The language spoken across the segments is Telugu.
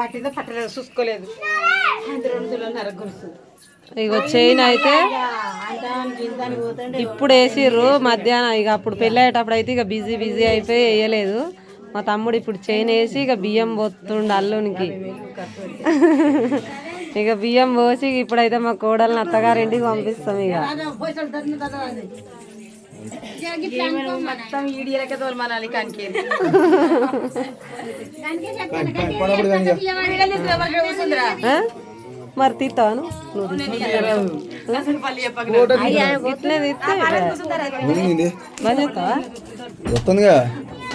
పట్టిందో పట్టలేదు చూసుకోలేదు. గొలుసు ఇగో చైన్ అయితే ఇప్పుడు వేసిర్రు మధ్యాహ్నం. ఇక అప్పుడు పెళ్ళి అయ్యేటప్పుడు అయితే ఇక బిజీ బిజీ అయిపోయి వేయలేదు. మా తమ్ముడు ఇప్పుడు చైన్ వేసి ఇక బియ్యం పోతుండు అల్లునికి. ఇక బియ్యం పోసి ఇప్పుడైతే మా కోడల్ని అత్తగారింటికి పంపిస్తాం ఇక మొత్తం ఈడియలకే తోలమనాలి కానికి? మరి తీస్తాను వస్తుందిగా.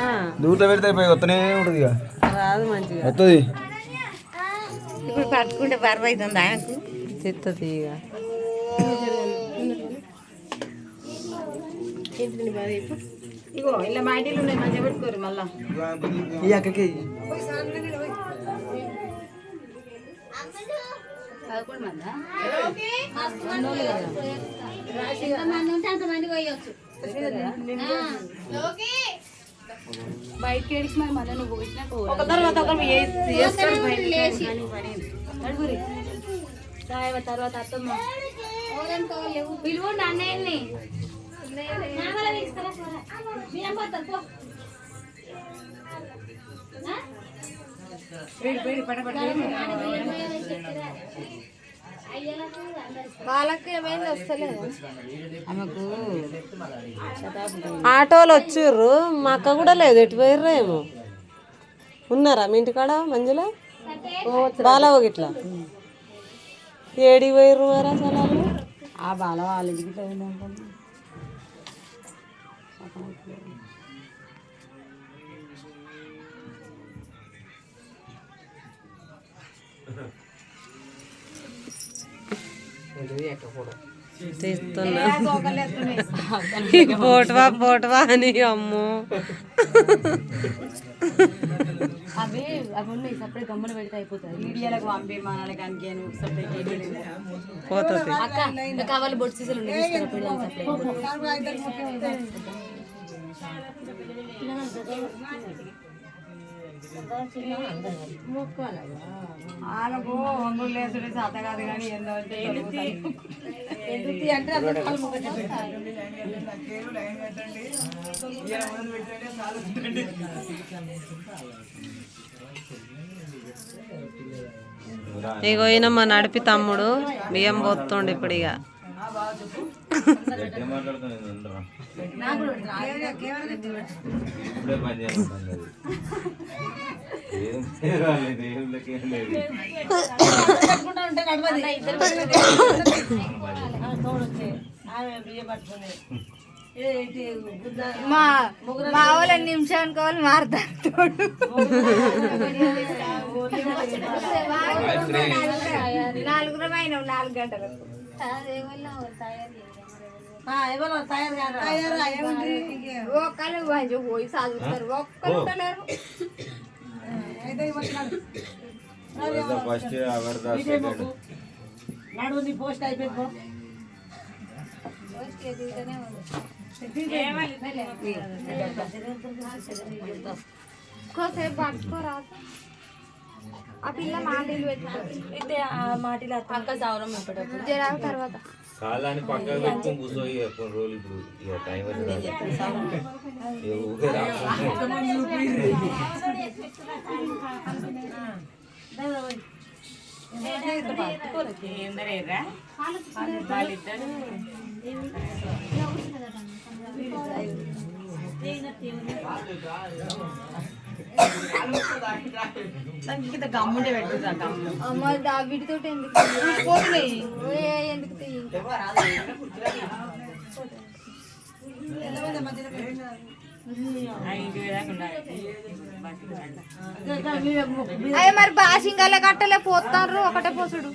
ఆ, దూట్లో పెడితే వస్తూనే ఉంటుంది రాదు మంచిగా. వస్తుంది ఇప్పుడు పట్టుకుంటే బరువు అవుతుంది ఆయనకు. తిత్తది ఇక. ఇగో ఇలా మా ఇంటిలో ఉన్నాయి మంచిగా పెట్టుకోరు మళ్ళా. ఈ అక్కకి. బయటకి ఏడికి మరి మళ్ళీ నువ్వు పోయినా? ఒక తర్వాత ఒకరు చేస్తారు సాయవ తర్వాత అత్తమ్మ. పిలువండి అన్నయ్యని ఆటోలు వచ్చిర్రు మా అక్క కూడా లేదు ఎటు పోయిర్రా ఏమో. ఉన్నారా? మీ ఇంటికాడ మంజుల? బాలవ గిట్లా? ఏడికి పోయిర్రు మరి వాళ్ళు? ఆ బాల వాళ్ళ ఇంటికి తీస్తున్నా. పోటవా పోటవా అని అమ్మో. అవి అవి ఉన్నాయి సపరేట్ గమ్మున పెడితే అయిపోతుంది పంపి పోతుంది. అక్క కావాలి బొట్టు సీసాలు ఉన్నాయి తీసుకురా పిల్లలు వాళ్ళకు వంగులు లేసుడు చేత కాదు కానీ ఏందో అంటే ఇగో ఈయన మా నడిపి తమ్ముడు బియ్యం పోతుండు ఇప్పుడు ఇక మా మా వాళ్ళ నిమిషం కావాలి మారుతాడు నాలుగురం అయినా నాలుగు గంటలకు. ఒక్కరు మంచిగా పోయి చదువుతారు ఒక్కరు ఉంటలేరు ఫస్ట్ అవర్ సెకండ్ నడువు నీ పోస్ట్ అయిపోయింది కోసేపు పట్టుకోరాదు. ఆ పిల్ల మాటిలు పెట్టుకుంది మాటిలు అక్క సౌరం పెట్టేటప్పుడు జరాగు తర్వాత. కాలాన్ని పక్కకు పెట్టుకొని కూర్చోయి కొన్ని రోజులు ఇప్పుడు ఇక టైం ఊరికే రాకుండా. ఇంత గమ్ముంటే పెట్టుకుంటా గమ్ము అమ్మ దా వీటితోటి ఎందుకు ఏ, ఎందుకు తీయి? అయ్య మరి బాసింగాలే కట్టలే పోతారు ఒకటే పోసుడు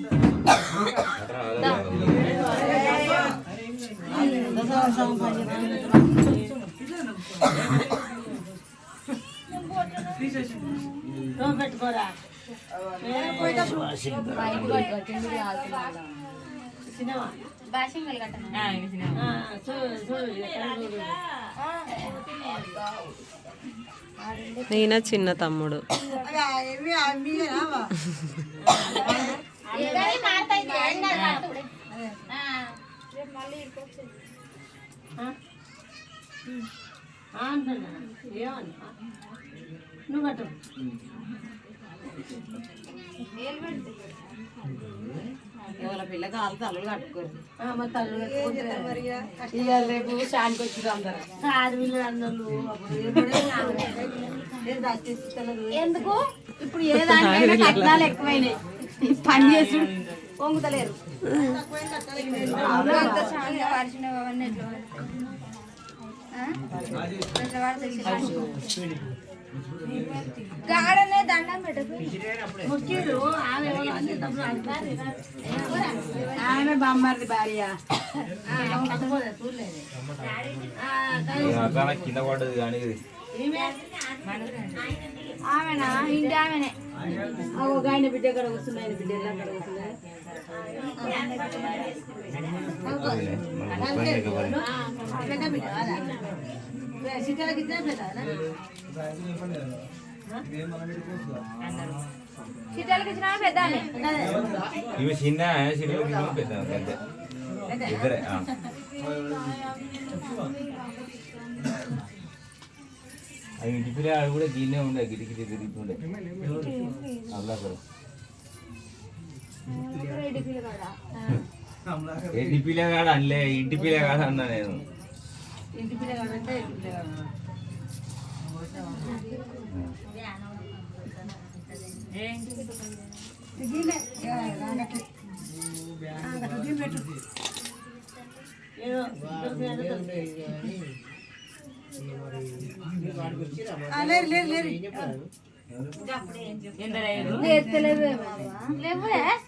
నేనా చిన్న తమ్ముడు. ఏమన్నా తల్లు రేపు షాన్కి వచ్చి అందరు. ఎందుకు? ఇప్పుడు ఏ దానికైనా కట్నాలు ఎక్కువైనాయి. పని చేసి పొంగుతలేరు గాడనే దండం పెట్టదు ఆమె బామ్మర్ది భార్య. కింద పడ్డది కానీ. ఆమెనా? ఇంటి ఆమెనే. ఒక ఆయన బిడ్డ ఎక్కడ ఆయన బిడ్డ ఎలా అక్కడ కూర్చున్నాయి పెద్ద పెద్ద ఆమె ఇవి చిన్న చిన్న పెద్ద అంతే. ఇద్దరే ఆ. అవి ఇంటి పిల్ల ఆడు కూడా గిన్నె ఉండే గిటి తిరుగుతుండే అబ్లాకరు ఇంటి పిల్ల కాదు అనలే ఇంటి పిల్ల కాదు అన్నా నేను. ఇంటి పిల్లగాడంటే ఇంటి పిల్లగాడు లేస్తలేవే లేవే ఆరు ఆరు పోయినాయి.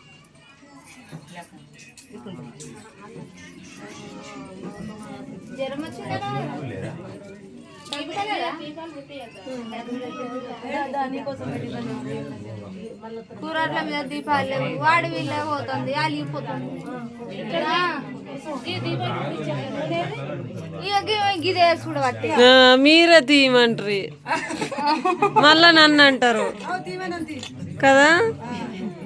జ్వరం వచ్చిందా కూరట్ల మీద దీపాలు లేవు వాడి వీళ్ళే పోతుంది అలిగిపోతుంది గిదే చూడబట్టి మీరే తీయమంటారు. మళ్ళా నన్ను అంటారు. కదా?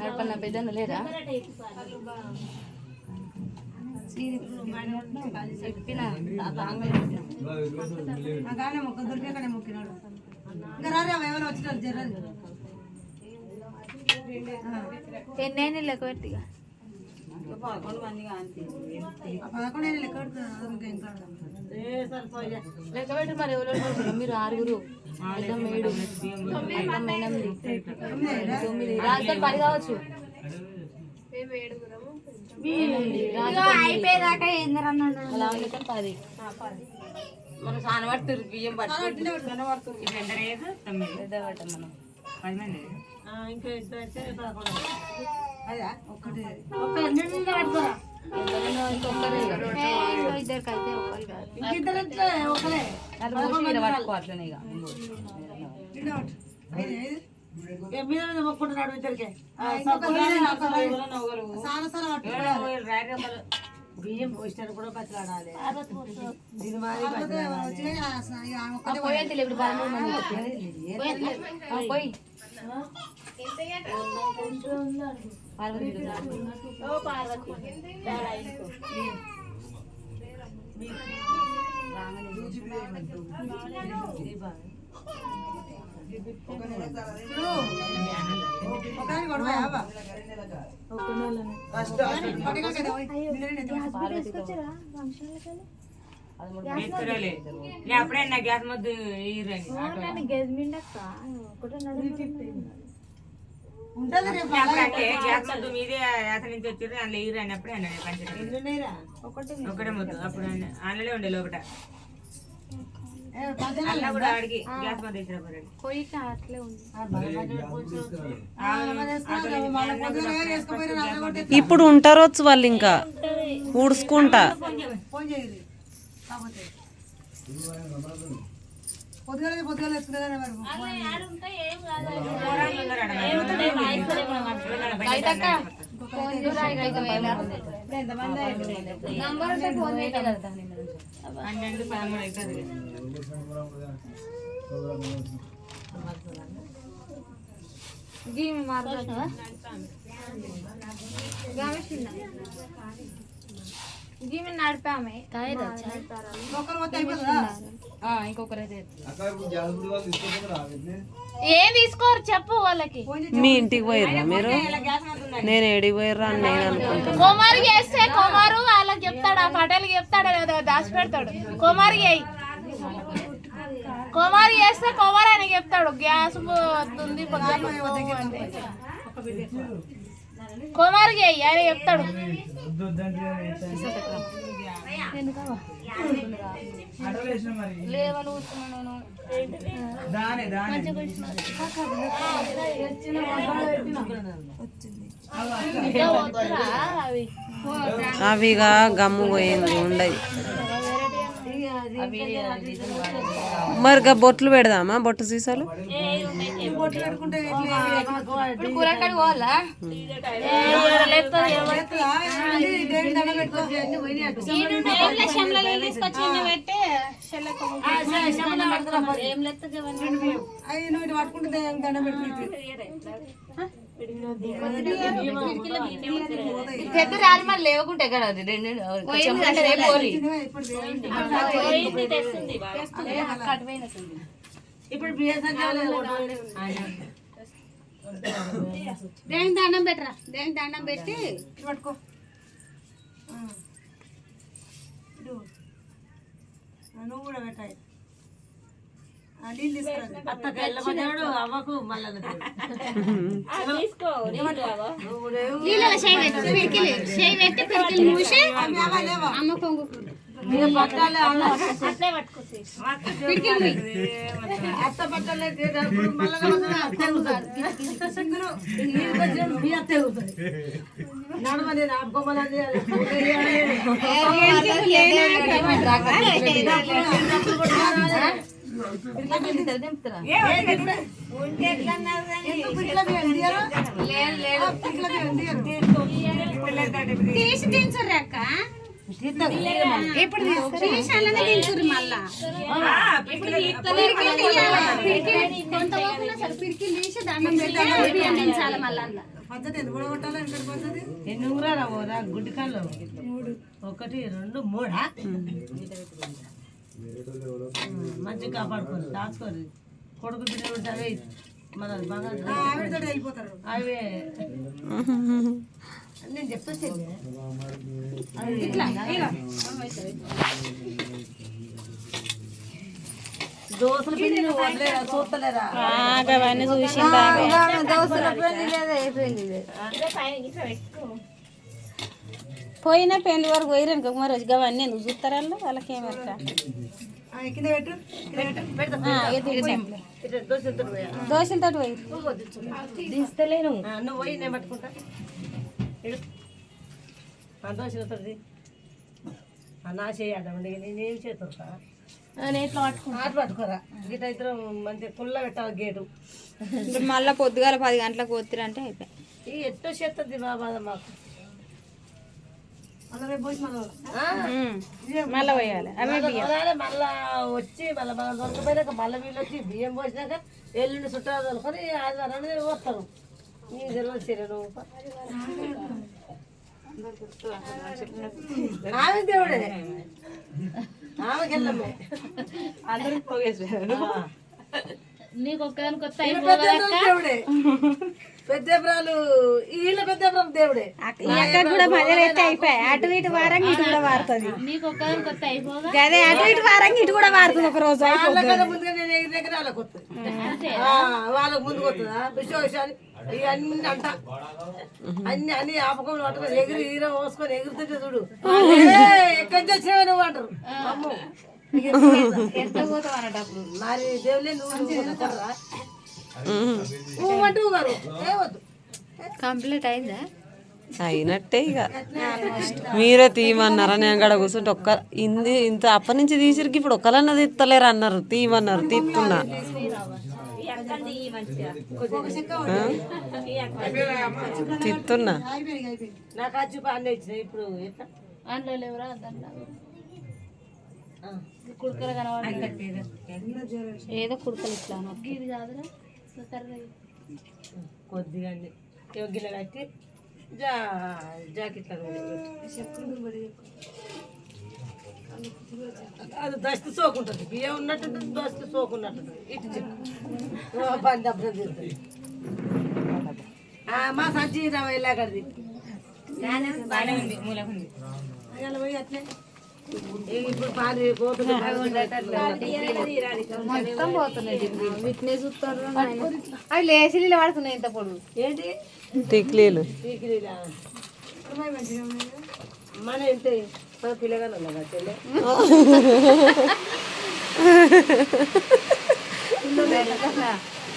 నడపన్న పెద్దన్న లేదా చెప్పిన గానే మొక్క మొక్కినాడు. ఇంకా రారే ఎవరు వచ్చినారు జర్రని. ఎన్నైనా లెక్క పెట్టిగా? పదకొండు మంది. లెక్క పెట్టి మరి ఎవరు మీరు ఆరుగురు ఏడు తొమ్మిది రాజధాని పది కావచ్చు అయిపోయేదాకా అలా పది మన పడుతుంది బియ్యం పడుతుంది పెద్ద పట్టం మనం ఇంకా ఇద్దరు అయితే పదకొండు. మొక్కుంటున్నాడు ఇద్దరికి? బియ్యం పోసినారు కూడా బతలాడాలి. దీని మాది బతలాడాలి. ఇక ఆమె ఒక్కతే పోయేది ఇప్పుడు మంది. అప్పుడే అతని నుంచి వచ్చారు అందులో అన్నాడు పంచాయతీ ఒకటే ముద్దు అప్పుడు అందులో ఉండే లోపల అలా కూడా అడిగి గ్యాస్ మధ్య ఇచ్చిన పోరండి ఇప్పుడు ఉంటారొచ్చు వాళ్ళు ఇంకా. ఊడ్చుకుంటా. ఫోన్ చేయగలుగుతా పన్నెండు పదమూడు అవుతుంది గీమి గీమి నడిపామే ఏం. తీసుకోరు చెప్పు వాళ్ళకి. మీ ఇంటికి పోయిర్రా మీరు? నేను ఏడికి పోయిర్రా అని నేను అనుకుంటున్నా. కుమారు చేస్తే కుమారు వాళ్ళకి చెప్తాడు ఆ పటేల్కి చెప్తాడు లేదా దాచి పెడతాడు? కుమారు చేయి. కుమారు చేస్తే కుమార్ ఆయన చెప్తాడు. గ్యాస్ వస్తుంది కుమారు చేయి ఆయన చెప్తాడు. కూర్చున్నాను అవిగా గమ్ము పోయింది ఉండదు. మరి గా బొట్లు పెడదామా? బొట్టు సీసాలు? పెద్ద రాజు మరి లేవకుంటే కదా అది? రెండు. ఇప్పుడు దేనికి దండం పెట్టరా? దేనికి దండం పెట్టి పట్టుకో. నువ్వు కూడా పెట్టాయి అత్తకి వెళ్ళమన్నాడు అవ్వకు మళ్ళీ నీళ్ళలో చేయి పెట్టి పిడికిలి చేయి పెట్టి పిడికిలి మూసి అమ్మ కొంగు పట్టాలి పిడికిలి అత్త పట్టాలి నడవని ఆపుకోమని తీసి దించుర్రు అక్క ఇప్పుడు దించుర్రు మళ్ళా తీసి దండం పెట్టాలి మళ్ళా ఎన్ని ఊరారా ఓరా గుడ్డి కళ్ళు ఒకటి రెండు మూడా మంచిగా కాపాడుకోరు దాచుకోరు. కొడుకు బిడ్డ ఉంటే అవే మన బాగా వెళ్ళిపోతారు. అవే. నేను. దోసల పిండి వదిలేరా చూస్తలేరా? అవన్నీ చూసిందా పోయిన పెళ్ళి వరకు పోయిరనుకో మరి వచ్చి అవన్నీ ఎందుకు చూస్తారా వాళ్ళకి ఏమరక కింద పెట్టు దోశలతో పోయా. దిస్తలేను నువ్వు పోయి నేను పట్టుకుంటా. ఇడు. ఆ దోశలతో నా చేయాలండి నేనేం పట్టుకుంటా. ఆట పట్టుకోరా. గిట మంచిగా పుల్ల పెట్టాలి గేటు. ఇప్పుడు మళ్ళీ పొద్దుగాల పది గంటలకు పోతిరంటే అయిపోయి ఎట్టో చేస్తుంది బాబా మాకు. మళ్ళీ మళ్ళీ పోయాలి. అవే బియ్యం. మళ్ళా వచ్చి మళ్ళీ మనం దొరకపోయినాక మళ్ళీ వీళ్ళు వచ్చి బియ్యం పోసినాక ఎల్లుండి చుట్టాలు దొరుకుని ఆదివారం వస్తారు నీకు తెలియదు సరే నువ్వు. ఆమె దేవుడే. ఆమెకి వెళ్ళమే అందరికి పోగేసారు నీకు ఒక్కదానికి కొత్త పెద్ద దేవుడే పెద్దపురాలు వీళ్ళ దేవుడే. అక్క కూడా మధ్యలో ఎత్తే అయిపోయాయి అటు ఇటు వారంగా ఇటు కూడా వారుతుంది. నీకు ఒక్కదానికి కొత్త అయిపోగా అదే అటు ఇటు వారంగా ఇటు కూడా వారుతుంది ఒక రోజు ముందుగా నేను దగ్గర వాళ్ళకి వస్తుంది వాళ్ళకి ముందుకు వస్తుందా ఇవన్నీ అంట. అన్ని అన్ని ఆపకం పట్టుకొని ఎగిరి హీరో పోసుకొని ఎగురుతుంటే చూడు. "ఏయ్, ఎక్కడి నుంచి వచ్చినావే నువ్వు అంటారు. అమ్మో. పోతావు మరి దేవులే నువ్వు అంటూ కంప్లీట్ అయిందా? అయినట్టే ఇక. మీరే తీయమన్నారు నేను అక్కడ కూర్చుంటే ఒక్క ఇంది ఇంత అప్పటి నుంచి తీసిరికి ఇప్పుడు ఒక్కలన్నా తీస్తలేరు అన్నారు. తీయమన్నారు తీస్తున్నా తీస్తున్నా నాకు కుడుకలు కనబడి ఏదో కుడుకలు ఇట్లా ఇది కాదురా కొద్దిగా అన్ని గిన్నె కట్టి జా జాకెట్ అది దస్తు సోకుంటుంది బియ్యం ఉన్నట్టు దస్తు సోకున్నట్టు ఇటు పని డబ్బులు తీరుతుంది మా వెళ్ళాకడిది పోయి అట్లే. ఏ ఇప్పుడు పాలు పోతుంది మొత్తం పోతున్నాయి వీటినే చూస్తారు అవి లేచి నీళ్ళు పడుతున్నాయి ఇంత పొడుగు. ఏంటి? టిక్లీలు? మన ఏంటి మన పిల్లగానే ఉన్నా చెల్లె.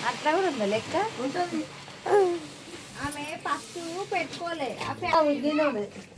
అట్లా కూడా ఉందా లెక్క? ఉంటుంది. ఆమె ఫస్ట్ పెట్టుకోలే.